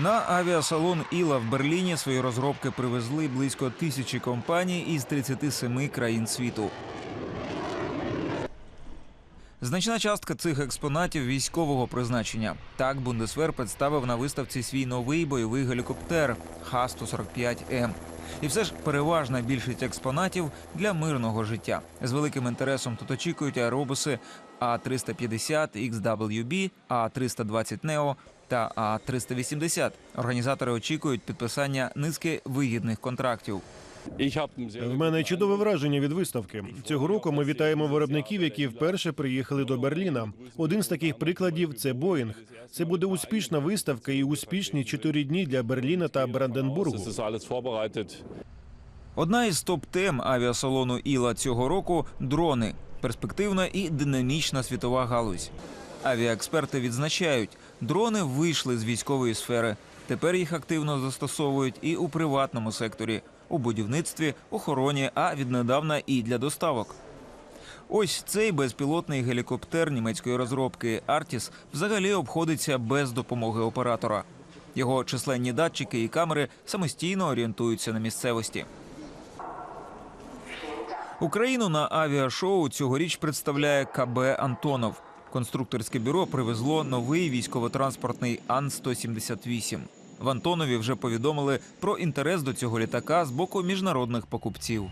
На авіасалон Іла в Берліні свої розробки привезли близько тисячі компаній із 37 країн світу. Значна частка цих експонатів військового призначення. Так Бундесвер представив на виставці свій новий бойовий гелікоптер Х-145М. І все ж переважна більшість експонатів для мирного життя. З великим інтересом тут очікують аеробуси А350 XWB, А320 Neo та А380. Організатори очікують підписання низки вигідних контрактів. В мене чудове враження від виставки. Цього року ми вітаємо виробників, які вперше приїхали до Берліна. Один з таких прикладів це Боїнг. Це буде успішна виставка і успішні чотири дні для Берліна та Бранденбургу. Одна із топ-тем авіасалону Іла цього року дрони. Перспективна і динамічна світова галузь. Авіаексперти відзначають, дрони вийшли з військової сфери. Тепер їх активно застосовують і у приватному секторі, у будівництві, охороні, а віднедавна і для доставок. Ось цей безпілотний гелікоптер німецької розробки Артіс взагалі обходиться без допомоги оператора. Його численні датчики і камери самостійно орієнтуються на місцевості. Україну на авіашоу цьогоріч представляє КБ Антонов. Конструкторське бюро привезло новий військово-транспортний Ан-178. В Антонові вже повідомили про інтерес до цього літака з боку міжнародних покупців.